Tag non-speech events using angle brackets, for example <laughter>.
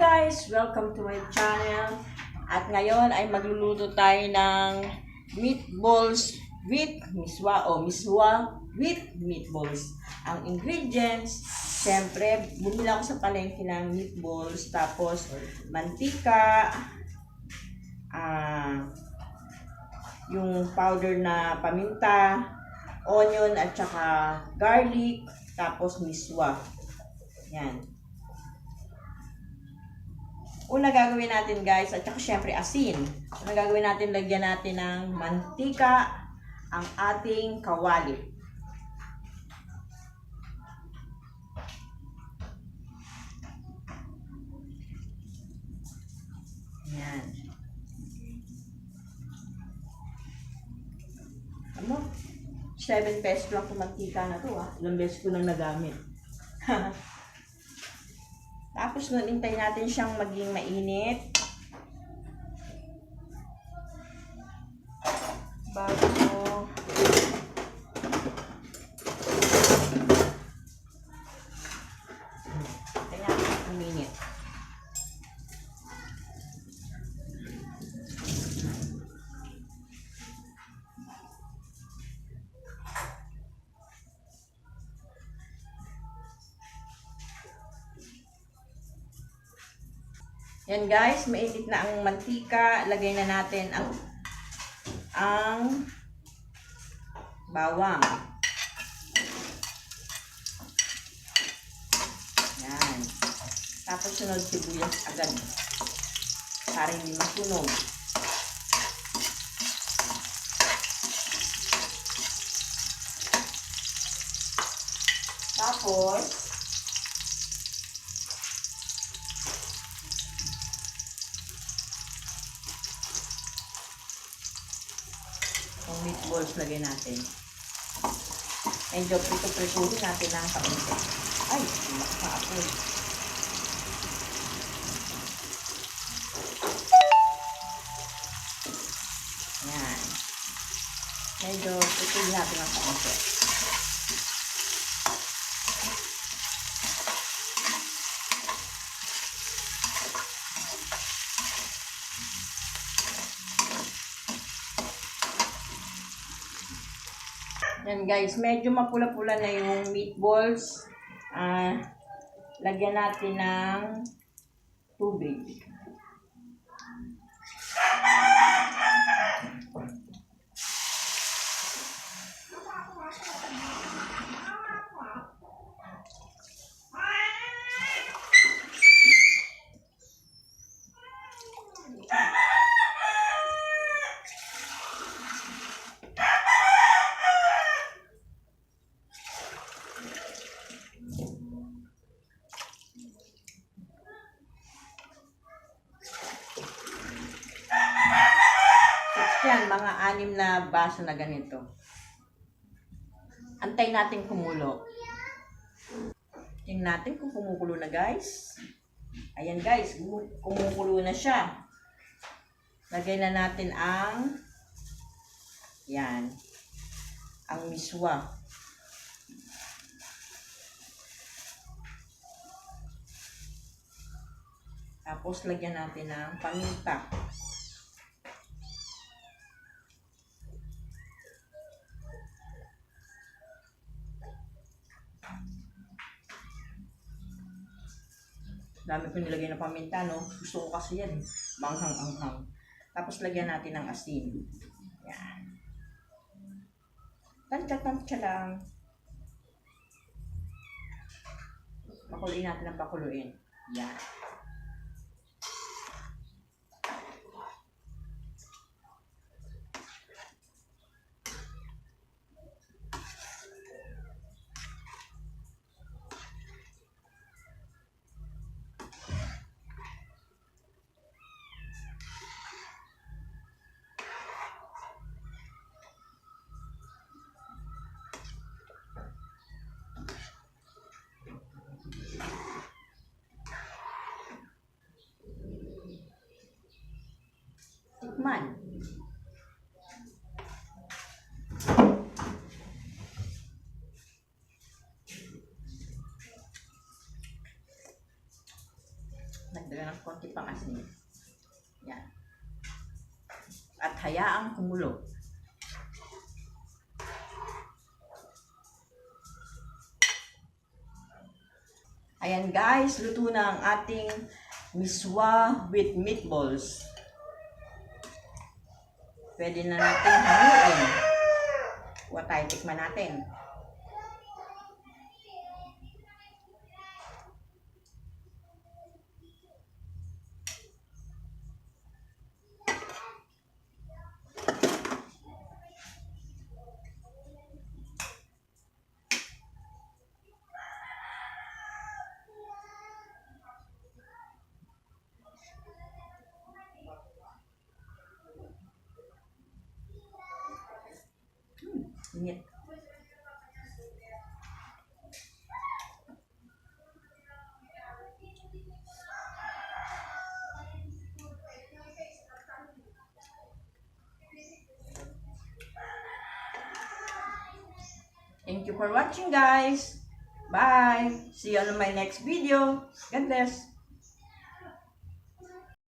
guys! Welcome to my channel. At ngayon ay magluluto tayo ng meatballs with miswa o miswa with meatballs. Ang ingredients, syempre, bumili ako sa palengke ng meatballs, tapos mantika, ah, yung powder na paminta, onion at saka garlic, tapos miswa. Yan. Una gagawin natin guys, at saka syempre asin. Una gagawin natin, lagyan natin ng mantika ang ating kawali. Yan. Ano? 7 pesos lang itong mantika na to ah. Ilang beses ko nang nagamit. <laughs> Tapos nun, hintay natin siyang maging mainit. Yan guys, mainit na ang mantika. Lagay na natin ang ang bawang. Yan. Tapos sunod sibuyas agad. Para hindi masunog. Tapos, meatballs lagay natin. Medyo prito-prituhin natin ng kaunti. Ay, nakakaapoy. Yan. Medyo prituhin natin ng kaunti. Yan guys, medyo mapula-pula na yung meatballs. Ah, lagyan natin ng tubig. Yan, mga anim na baso na ganito. Antay natin kumulo. Tingnan natin kung kumukulo na guys. Ayan guys, kumu- kumukulo na siya. Lagay na natin ang yan. Ang miswa. Tapos lagyan natin ng paminta. Dami ko nilagay na paminta, no? Gusto ko kasi yan, eh. Manghang-anghang. Tapos lagyan natin ng asin. Yan. Tansya-tansya lang. Pakuluin natin ang pakuluin. Yan. Ng konti pang asin. Yan. At hayaang kumulo. Ayan guys, luto na ang ating miswa with meatballs. Pwede na natin haluin. Kuha tayo, tikman natin. Thank you for watching guys. Bye. See you on my next video. God bless.